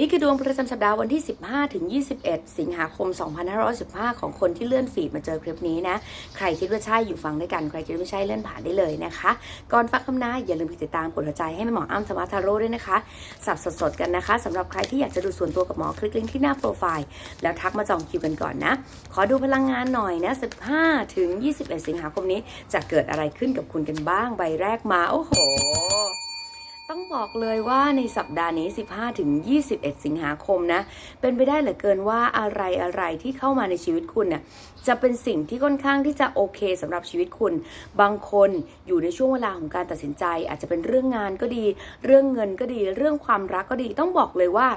นี่คือดวงประจำสัปดาห์วันที่ 15 ถึง 21 สิงหาคม 2515 ของคนที่เลื่อนฟีดมาเจอคลิปนี้นะ ใครคิดว่าใช่อยู่ฟังด้วยกัน ใครคิดว่าไม่ใช่เลื่อนผ่านได้เลยนะคะ ก่อนฟังคำนายอย่าลืมติดตามกดหัวใจให้แม่หมออ้ำธรรมทาโร่ด้วยนะคะ สับสดๆกันนะคะสำหรับใครที่อยากจะดูส่วนตัวกับหมอคลิกลิงก์ที่หน้าโปรไฟล์ แล้วทักมาจองคิวกันก่อนนะ ขอดูพลังงานหน่อยนะ 15 ถึง 21 สิงหาคมนี้จะเกิดอะไรขึ้นกับคุณกันบ้าง ใบแรกมา โอ้โห บอกเลยว่าในสัปดาห์นี้ 15ถึง21 สิงหาคมนะ เป็นไปได้เหลือเกินว่าอะไรอะไรที่เข้ามาในชีวิตคุณเนี่ยจะเป็นสิ่งที่ค่อนข้างที่จะโอเคสำหรับชีวิตคุณ บางคนอยู่ในช่วงเวลาของการตัดสินใจ อาจจะเป็นเรื่องงานก็ดี เรื่องเงินก็ดี เรื่องความรักก็ดี ต้องบอกเลยว่า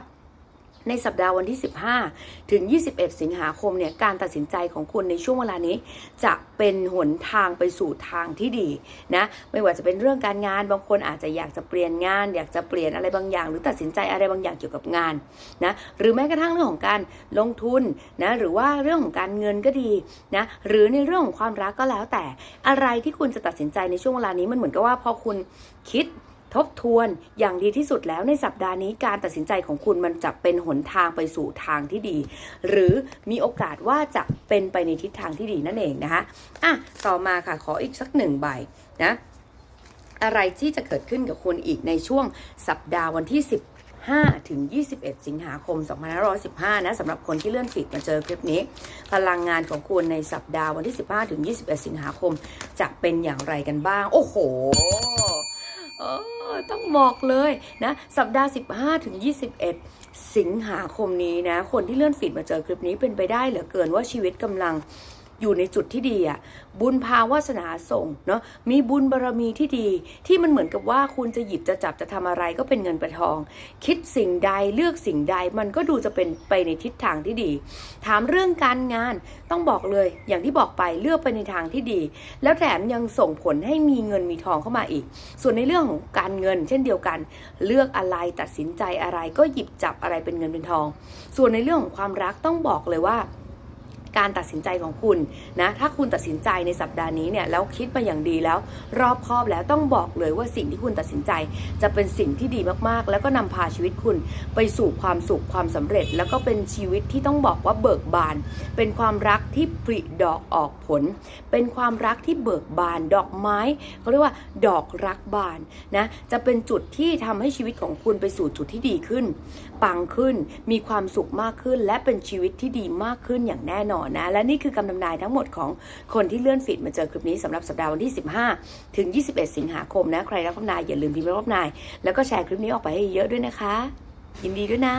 ในสัปดาห์วันที่ 15 ถึง 21 สิงหาคมเนี่ยการตัดสินใจของคุณในช่วงเวลานี้ จะเป็นหนทางไปสู่ทางที่ดีนะไม่ว่าจะเป็นเรื่องการงานบางคนอาจจะอยากจะเปลี่ยนงาน อยากจะเปลี่ยนอะไรบางอย่าง หรือตัดสินใจอะไรบางอย่างเกี่ยวกับงานนะหรือแม้กระทั่งเรื่องของการลงทุนนะหรือว่าเรื่องของการเงินก็ดีนะหรือในเรื่องของความรักก็แล้วแต่อะไรที่คุณจะตัดสินใจในช่วงเวลานี้มันเหมือนกับว่าพอคุณคิด ทบทวนอย่างดีที่สุดแล้วในสัปดาห์นี้การตัดสินใจของคุณมันจะเป็นหนทางไปสู่ทางที่ดี หรือมีโอกาสว่าจะเป็นไปในทิศทางที่ดีนั่นเองนะคะอะต่อมาค่ะขออีกสักหนึ่งใบนะอะไรที่จะเกิดขึ้นกับคุณอีกในช่วงสัปดาห์วันที่15ถึง 21 สิงหาคม 2515 นะสำหรับคนที่เลื่อนฟีดมาเจอคลิปนี้ พลังงานของคุณในสัปดาห์วันที่ 15 ถึง 21 สิงหาคม จะเป็นอย่างไรกันบ้าง โอ้โห เออต้องบอกเลยนะสัปดาห์ 15 ถึง 21 สิงหาคมนี้นะ คนที่เลื่อนฟีดมาเจอคลิปนี้เป็นไปได้เหลือเกินว่าชีวิตกำลัง อยู่ในจุดที่ดีอะบุญพาวาสนาส่งเนาะมีบุญบารรมีที่ดี ที่มันเหมือนกับว่าคุณจะหยิบจะจับจะทำอะไรก็เป็นเงินเป็นทอง คิดสิ่งใดเลือกสิ่งใดมันก็ดูจะเป็นไปในทิศทางที่ดี ถามเรื่องการงานต้องบอกเลยอย่างที่บอกไปเลือกไปในทางที่ดี แล้วแถมยังส่งผลให้มีเงินมีทองเข้ามาอีก ส่วนในเรื่องของการเงิน เช่นเดียวกัน เลือกอะไรตัดสินใจอะไรก็หยิบจับอะไรเป็นเงินเป็นทอง ส่วนในเรื่องของความรักต้องบอกเลยว่า การตัดสินใจของคุณนะถ้าคุณตัดสินใจในสัปดาห์นี้เนี่ยแล้วคิดมาอย่างดีแล้ว รอบคอบแล้วต้องบอกเลยว่าสิ่งที่คุณตัดสินใจ จะเป็นสิ่งที่ดีมากๆ แล้วก็นำพาชีวิตคุณไปสู่ความสุขความสำเร็จ แล้วก็เป็นชีวิตที่ต้องบอกว่าเบิกบาน เป็นความรักที่ผลิดอกออกผล เป็นความรักที่เบิกบาน ดอกไม้เขาเรียกว่า ดอกรักบานนะจะเป็นจุดที่ทำให้ชีวิตของคุณไปสู่จุดที่ดีขึ้น ปังขึ้นมีความสุขมากขึ้น และเป็นชีวิตที่ดีมากขึ้นอย่างแน่นอนอนนะ และนี่คือคำทำนายทั้งหมดของคนที่เลื่อนฟีดมาเจอคลิปนี้สำหรับสัปดาห์วันที่ 15 ถึง 21 สิงหาคมนะ ใครรับคำนายอย่าลืมพิมพ์รับคำนาย แล้วก็แชร์คลิปนี้ออกไปให้เยอะด้วยนะคะ ยินดีด้วยนะ